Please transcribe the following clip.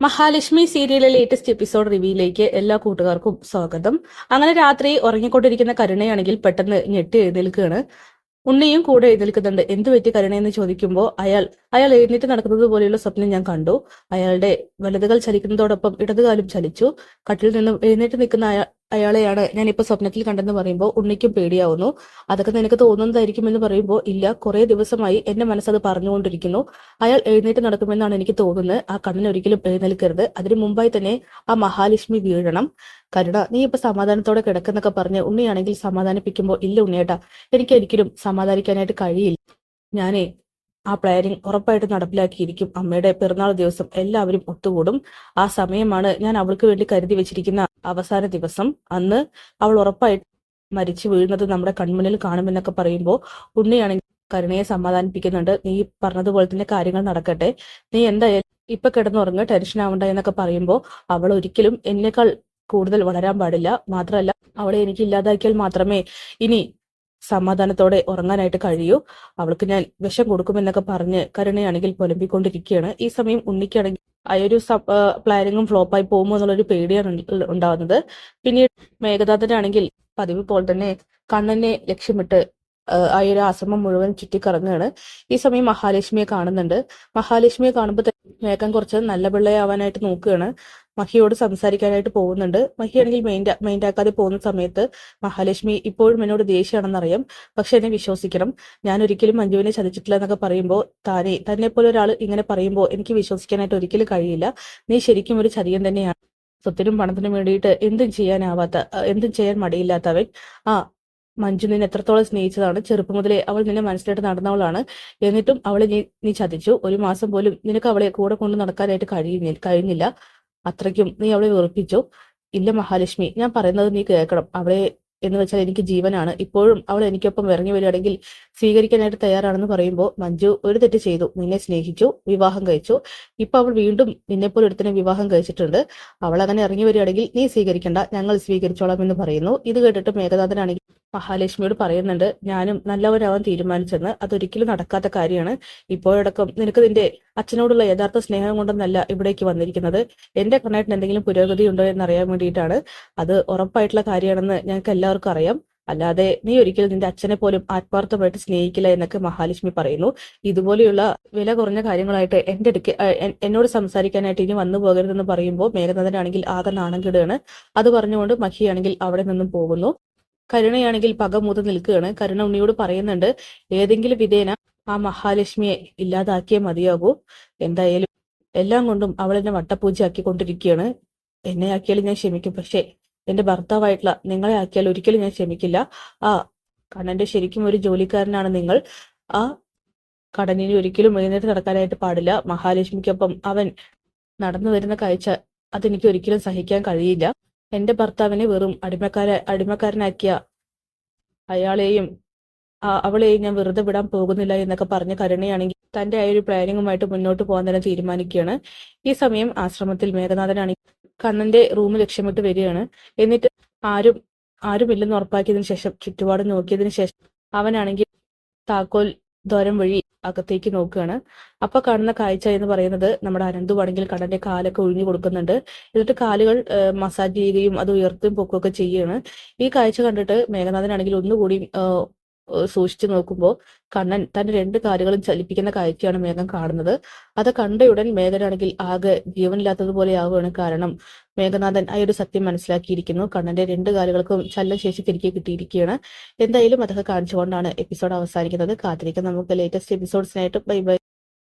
മഹാലക്ഷ്മി സീരിയലിലെ latest episode റിവ്യൂയിലേക്ക് എല്ലാ കൂട്ടുകാർക്കും സ്വാഗതം. അങ്ങനെ രാത്രി ഉറങ്ങിക്കൊണ്ടിരിക്കുന്ന കരുണയാണെങ്കിൽ പെട്ടെന്ന് ഞെട്ടി എഴുന്നേൽക്കുകയാണ്. ഉണ്ണിയും കൂടെ എഴുന്നേൽക്കുന്നുണ്ട്. എന്തു പറ്റി കരുണയെന്ന് ചോദിക്കുമ്പോൾ അയാൾ അയാൾ എഴുന്നേറ്റ് നടക്കുന്നത് പോലെയുള്ള സ്വപ്നം ഞാൻ കണ്ടു. അയാളുടെ വലതുകൾ ചലിക്കുന്നതോടൊപ്പം ഇടതുകാലും ചലിച്ചു. കട്ടിൽ നിന്നും എഴുന്നേറ്റ് നിൽക്കുന്ന അയാ അയാളെയാണ് ഇപ്പൊ സ്വപ്നത്തിൽ കണ്ടെന്ന് പറയുമ്പോൾ ഉണ്ണിക്കും പേടിയാവുന്നു. അതൊക്കെ നിനക്ക് തോന്നുന്നതായിരിക്കും എന്ന് പറയുമ്പോൾ ഇല്ല കുറേ ദിവസമായി എന്റെ മനസ്സത് പറഞ്ഞുകൊണ്ടിരിക്കുന്നു. അയാൾ എഴുന്നേറ്റ് നടക്കുമെന്നാണ് എനിക്ക് തോന്നുന്നത്. ആ കണ്ണൻ ഒരിക്കലും എഴുന്നേൽക്കരുത്. അതിനു മുമ്പായി തന്നെ ആ മഹാലക്ഷ്മി വീഴണം. കരുണ നീ ഇപ്പൊ സമാധാനത്തോടെ കിടക്കുന്നൊക്കെ പറഞ്ഞ് ഉണ്ണിയാണെങ്കിൽ സമാധാനിപ്പിക്കുമ്പോൾ ഇല്ല ഉണ്ണിയേട്ടാ എനിക്ക് ഒരിക്കലും സമാധാനിക്കാനായിട്ട് കഴിയില്ല. ഞാനേ ആ പ്ലാനിങ് ഉറപ്പായിട്ട് നടപ്പിലാക്കിയിരിക്കും. അമ്മയുടെ പിറന്നാൾ ദിവസം എല്ലാവരും ഒത്തുകൂടും. ആ സമയമാണ് ഞാൻ അവൾക്ക് വേണ്ടി കരുതി വെച്ചിരിക്കുന്ന അവസാന ദിവസം അന്ന് അവൾ ഉറപ്പായിട്ട് മരിച്ചു വീഴുന്നത് നമ്മുടെ കൺമുന്നിൽ കാണുമെന്നൊക്കെ പറയുമ്പോൾ ഉണ്ണിയാണെങ്കിൽ കരുണയെ സമാധാനിപ്പിക്കുന്നുണ്ട്. നീ പറഞ്ഞതുപോലെ തന്നെ കാര്യങ്ങൾ നടക്കട്ടെ. നീ എന്തായാലും ഇപ്പൊ കിടന്നുറങ്ങ് ടെൻഷൻ ആവണ്ട എന്നൊക്കെ പറയുമ്പോൾ അവൾ ഒരിക്കലും എന്നേക്കാൾ കൂടുതൽ വളരാൻ പാടില്ല. മാത്രമല്ല അവളെ എനിക്ക് ഇല്ലാതാക്കിയാൽ മാത്രമേ ഇനി സമാധാനത്തോടെ ഉറങ്ങാനായിട്ട് കഴിയൂ. അവൾക്ക് ഞാൻ വിഷം കൊടുക്കുമെന്നൊക്കെ പറഞ്ഞ് കരുണയാണെങ്കിൽ പുലമ്പിക്കൊണ്ടിരിക്കുകയാണ്. ഈ സമയം ഉണ്ണിക്കാണെങ്കിൽ ആ ഒരു പ്ലാനിങ്ങും ഫ്ലോപ്പായി പോകുമോ എന്നുള്ളൊരു പേടിയാണ് ഉണ്ടാകുന്നത്. പിന്നീട് മേഘദാതനാണെങ്കിൽ പതിവ് പോലെ തന്നെ കണ്ണനെ ലക്ഷ്യമിട്ട് ആ, ഒരു ആശ്രമം മുഴുവൻ ചുറ്റിക്കറങ്ങുകയാണ് ഈ സമയം മഹാലക്ഷ്മിയെ കാണുന്നുണ്ട്. മഹാലക്ഷ്മിയെ കാണുമ്പോൾ മേഘം കുറച്ച് നല്ല പിള്ളയാവാനായിട്ട് നോക്കുകയാണ് മഹിയോട് സംസാരിക്കാനായിട്ട് പോകുന്നുണ്ട്. മഹിയാണെങ്കിൽ മൈൻഡ് മൈൻഡ് ആക്കാതെ പോകുന്ന സമയത്ത് മഹാലക്ഷ്മി ഇപ്പോഴും എന്നോട് ദേഷ്യമാണെന്നറിയാം പക്ഷെ എന്നെ വിശ്വസിക്കണം. ഞാൻ ഒരിക്കലും മഞ്ജുവിനെ ചതിച്ചിട്ടില്ല എന്നൊക്കെ പറയുമ്പോൾ താനെ തന്നെ പോലെ ഒരാൾ ഇങ്ങനെ പറയുമ്പോൾ എനിക്ക് വിശ്വസിക്കാനായിട്ട് ഒരിക്കലും കഴിയില്ല. നീ ശരിക്കും ഒരു ചതിയൻ തന്നെയാണ്. സ്വത്തിനും പണത്തിനും വേണ്ടിയിട്ട് എന്തും ചെയ്യാനാവാത്ത എന്തും ചെയ്യാൻ മടിയില്ലാത്തവൻ. ആ മഞ്ജു നിന്നെ എത്രത്തോളം സ്നേഹിച്ചതാണ്? ചെറുപ്പം മുതലേ അവൾ നിന്നെ മനസ്സിലായിട്ട് നടന്നവളാണ് എന്നിട്ടും അവളെ നീ നീ ചതിച്ചു. ഒരു മാസം പോലും നിനക്ക് അവളെ കൂടെ കൊണ്ട് നടക്കാനായിട്ട് കഴിയുന്നി കഴിഞ്ഞില്ല. അത്രയ്ക്കും നീ അവളെ വെറുപ്പിച്ചു. ഇല്ല മഹാലക്ഷ്മി ഞാൻ പറയുന്നത് നീ കേൾക്കണം. അവളെ എന്ന് വെച്ചാൽ എനിക്ക് ജീവനാണ്. ഇപ്പോഴും അവൾ എനിക്കൊപ്പം ഇറങ്ങി വരികയാണെങ്കിൽ സ്വീകരിക്കാനായിട്ട് തയ്യാറാണെന്ന് പറയുമ്പോൾ മഞ്ജു ഒരു തെറ്റ് ചെയ്തു. നിന്നെ സ്നേഹിച്ചു വിവാഹം കഴിച്ചു. ഇപ്പൊ അവൾ വീണ്ടും നിന്നെപ്പോലെ ഒരുത്തിനെ വിവാഹം കഴിച്ചിട്ടുണ്ട്. അവൾ അങ്ങനെ ഇറങ്ങി വരികയാണെങ്കിൽ നീ സ്വീകരിക്കണ്ട. ഞങ്ങൾ സ്വീകരിച്ചോളാം എന്ന് പറയുന്നു. ഇത് കേട്ടിട്ട് മേഘനാഥനാണെങ്കിൽ മഹാലക്ഷ്മിയോട് പറയുന്നുണ്ട് ഞാനും നല്ലവരാവാൻ തീരുമാനിച്ചെന്ന് അതൊരിക്കലും നടക്കാത്ത കാര്യമാണ്. ഇപ്പോഴടക്കം നിനക്ക് നിന്റെ അച്ഛനോടുള്ള യഥാർത്ഥ സ്നേഹം കൊണ്ടൊന്നല്ല ഇവിടേക്ക് വന്നിരിക്കുന്നത്. എന്റെ കണ്ണായിട്ട് എന്തെങ്കിലും പുരോഗതി ഉണ്ടോ എന്നറിയാൻ വേണ്ടിയിട്ടാണ്. അത് ഉറപ്പായിട്ടുള്ള കാര്യമാണെന്ന് ഞങ്ങൾക്ക് എല്ലാവർക്കും അറിയാം. അല്ലാതെ നീ ഒരിക്കലും നിന്റെ അച്ഛനെ പോലും ആത്മാർത്ഥമായിട്ട് സ്നേഹിക്കില്ല എന്നൊക്കെ മഹാലക്ഷ്മി പറയുന്നു. ഇതുപോലെയുള്ള വില കുറഞ്ഞ കാര്യങ്ങളായിട്ട് എന്റെ അടുക്ക് എന്നോട് സംസാരിക്കാനായിട്ട് ഇനി വന്നു പോകരുതെന്ന് പറയുമ്പോൾ മേഘനാഥനാണെങ്കിൽ ആകെ നാണം കെടുകയാണ്. അത് പറഞ്ഞുകൊണ്ട് മഹിയാണെങ്കിൽ അവിടെ നിന്നും പോകുന്നു. കരുണയാണെങ്കിൽ പക പകമൂത്ത് നിൽക്കുകയാണ്. കരുണ ഉണ്ണിയോട് പറയുന്നുണ്ട് ഏതെങ്കിലും വിധേന ആ മഹാലക്ഷ്മിയെ ഇല്ലാതാക്കിയേ മതിയാകൂ. എന്തായാലും എല്ലാം കൊണ്ടും അവൾ എന്നെ വട്ടപൂജയാക്കിക്കൊണ്ടിരിക്കുകയാണ്. എന്നെ ആക്കിയാലും ഞാൻ ക്ഷമിക്കും. പക്ഷേ എന്റെ ഭർത്താവായിട്ടുള്ള നിങ്ങളെ ആക്കിയാൽ ഒരിക്കലും ഞാൻ ക്ഷമിക്കില്ല. ആ കണ്ണന്റെ ശരിക്കും ഒരു ജോലിക്കാരനാണ് നിങ്ങൾ. ആ കടനിന് ഒരിക്കലും എഴുന്നേറ്റ് നടക്കാനായിട്ട് പാടില്ല. മഹാലക്ഷ്മിക്കൊപ്പം അവൻ നടന്നു വരുന്ന കാഴ്ച അതെനിക്ക് ഒരിക്കലും സഹിക്കാൻ കഴിയില്ല. എന്റെ ഭർത്താവിനെ വെറും അടിമക്കാര അടിമക്കാരനാക്കിയ അയാളെയും അവളെയും ഞാൻ വെറുതെ വിടാൻ പോകുന്നില്ല എന്നൊക്കെ പറഞ്ഞ കരുണയാണെങ്കിൽ തന്റെ ആ ഒരു പ്ലാനിങ്ങുമായിട്ട് മുന്നോട്ട് പോകാൻ തന്നെ തീരുമാനിക്കുകയാണ്. ഈ സമയം ആശ്രമത്തിൽ മേഘനാഥനാണെങ്കിൽ കണ്ണന്റെ റൂം ലക്ഷ്യമിട്ട് വരികയാണ്. എന്നിട്ട് ആരും ആരുമില്ലെന്ന് ഉറപ്പാക്കിയതിനു ശേഷം ചുറ്റുപാട് നോക്കിയതിനു ശേഷം അവനാണെങ്കിൽ താക്കോൽ ദ്വാരം വഴി അകത്തേക്ക് നോക്കുകയാണ്. അപ്പൊ കാണുന്ന കാഴ്ച എന്ന് പറയുന്നത് നമ്മുടെ അനന്തുവാണെങ്കിൽ കടന്റെ കാലൊക്കെ ഒഴിഞ്ഞു കൊടുക്കുന്നുണ്ട്. എന്നിട്ട് കാലുകൾ മസാജ് ചെയ്യുകയും അത് ഉയർത്തും പൊക്കുകയൊക്കെ ചെയ്യുകയാണ്. ഈ കാഴ്ച കണ്ടിട്ട് മേഘനാഥനാണെങ്കിൽ ഒന്നുകൂടി സൂക്ഷിച്ചു നോക്കുമ്പോൾ കണ്ണൻ തന്റെ രണ്ട് കാലുകളും ചലിപ്പിക്കുന്ന കാഴ്ചയാണ് മേഘം കാണുന്നത്. അത് കണ്ടയുടൻ മേഘനാണെങ്കിൽ ആകെ ജീവനില്ലാത്തതുപോലെ ആവുകയാണ് കാരണം മേഘനാഥൻ ആ ഒരു സത്യം മനസ്സിലാക്കിയിരിക്കുന്നു. കണ്ണന്റെ രണ്ട് കാലുകൾക്കും ചലനശേഷി തിരികെ കിട്ടിയിരിക്കുകയാണ്. എന്തായാലും അതൊക്കെ കാണിച്ചുകൊണ്ടാണ് എപ്പിസോഡ് അവസാനിക്കുന്നത്. കാത്തിരിക്കാം നമുക്ക് ലേറ്റസ്റ്റ് എപ്പിസോഡ്സിനായിട്ട് ബൈ ബൈ